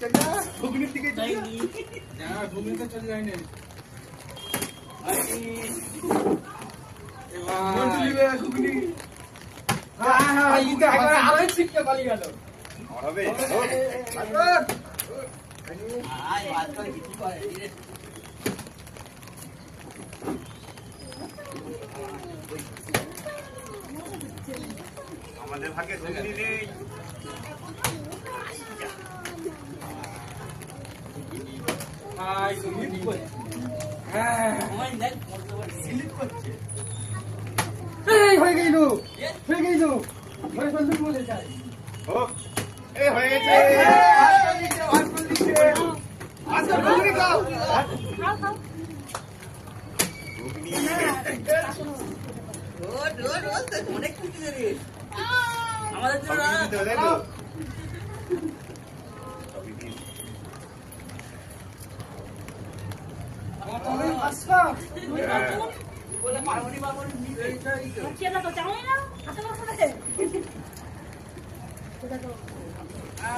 চলে ঘুগনিতে চলে যায় না আইনি মন্টু দিবে ঘুগনি হ্যাঁ হ্যাঁ একবার ছিটকে পালিয়ে গেল আমাদের ভাগে ঘুগনি নেই হাই ঘুগনি হ্যাঁ সময় দেখ মরতে পারি স্লিপ করছে এই হয়ে গেল হয়ে গেল ঘরে বন্ধু বলে যায় হোক এ হয়ে গেছে আচ্ছা ঘুগনি খাও ঘুগনি রোড রোড রোড তো অনেক কিছু রে আমাদের জন্য সবই দিতে হবে, তাই তো? সবই দিন। আচ্ছা হ্যাঁ। বলে পারবনি পারবনি চেলা তো চাও না হাতে মারতে দে সেটা তো আহা আমার হবে না ঘুগনি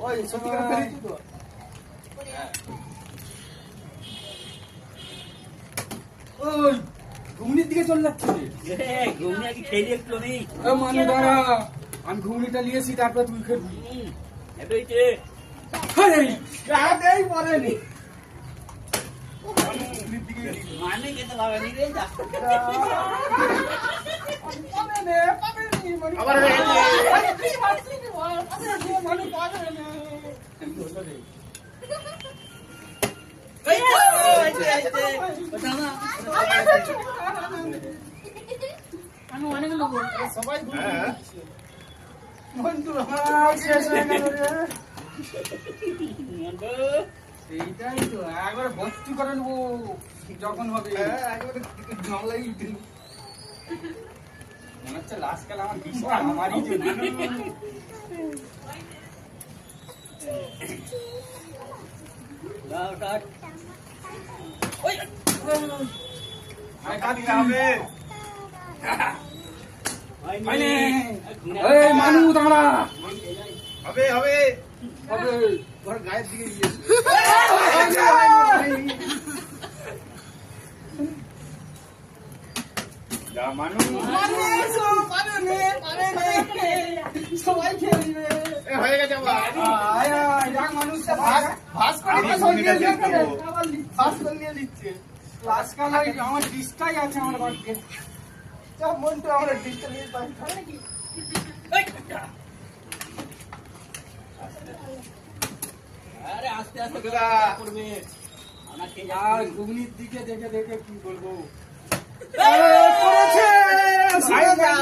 ওই সত্যি করে ফেলেছি তো ওই ঘুগনির দিকে চলে যাচ্ছে আগে একটু নেই মানু দাঁড়া আমি ঘুগনিটা নিয়েছি তারপর তুই এটা মানে হয়ে। আমি অনেক লোক সবাই বন্ধু হয়ে এইটাই তো একবার ভর্তি করে নেব। যখন হবে। গামলাই মনে হচ্ছে লাস্ট কাল আমার বিষটা আমারই জন্য। দাও, দাও। ওই, আরে কাঁদি হয়নি। হয়নি। এই মানু দাঁড়া। হবে হবে। মানু হয়ে আমার ডিসটাই আছে আমার বাড়িতে। যা মন তো আমার ডিসটা নিয়ে পাই নাকি আরে আস্তে আস্তে বন্ধুরা। করবে আমার খেয়ে আর যাচ্ছে। ঘুগনির দিকে দেখে দেখে কি বলব করেছে আমরা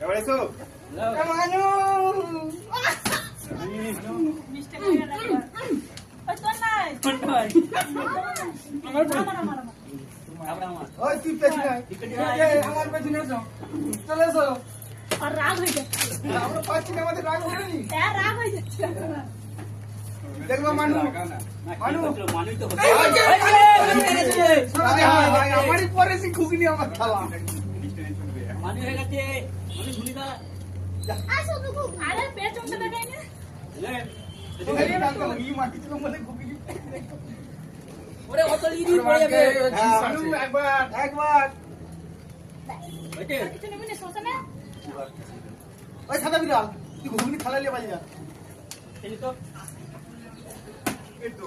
এবার এসো। মানু। আমার পেছনে- চলে এসো আর রাগ হয়ে যাচ্ছে আমরা পাচ্ছি না আমাদের রাগ হয়নি রাগ হয়ে যাচ্ছে। দেখব মানু মানু মানুষ হায় হায়, ঘুগনি হয়ে হ্যাঁ, মানু, একবার একবার ওই সাদা বিড়াল তুই নিয়ে বাজা তো এই তো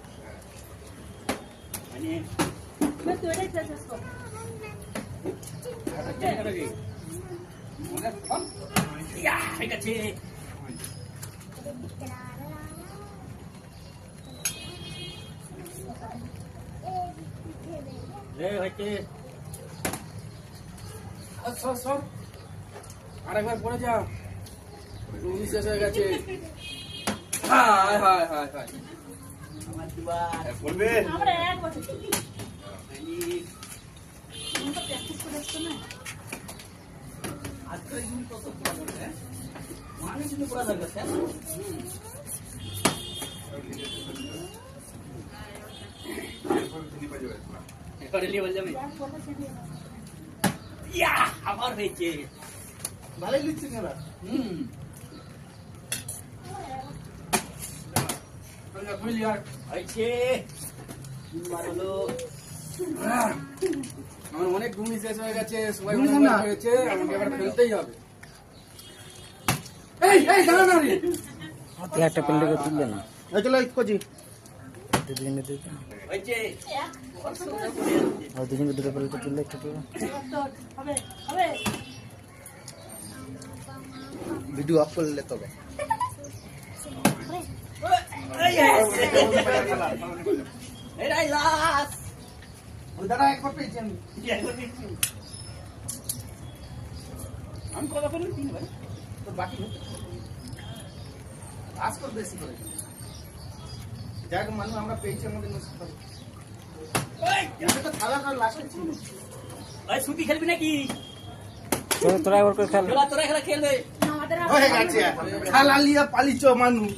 গেছে রে হয়েছে সর সর আরেকবার পরে যা। শেষ হয়ে গেছে। হায় হায় হায় হায়। আমার দুবার করবে আমার একবার মানে আমি আমার অনেক ঘুমি শেষ হয়ে গেছে সবাই হয়েছে আমাকে এবার খেলতেই হবে এই এই দাঁড়া না রে একটা পেন্ডেকে তুললে না এই চলো কোজি দুজনে দুটো হয়েছে এক আর দুজনে দুটো পেলে তুললে একটু হবে হবে ভিডিও অফ করলে তবে এটাই লাস্ট দাদা একবার পেয়েছি আমি আমি কত করে তিন ভাই তো বাকি নেই। আজ কর বেশি করে যাক মানুষ আমরা পেয়েছি আমাদের নষ্ট করে খেলবি একবার খেল লিয়া পালিছ মানুষ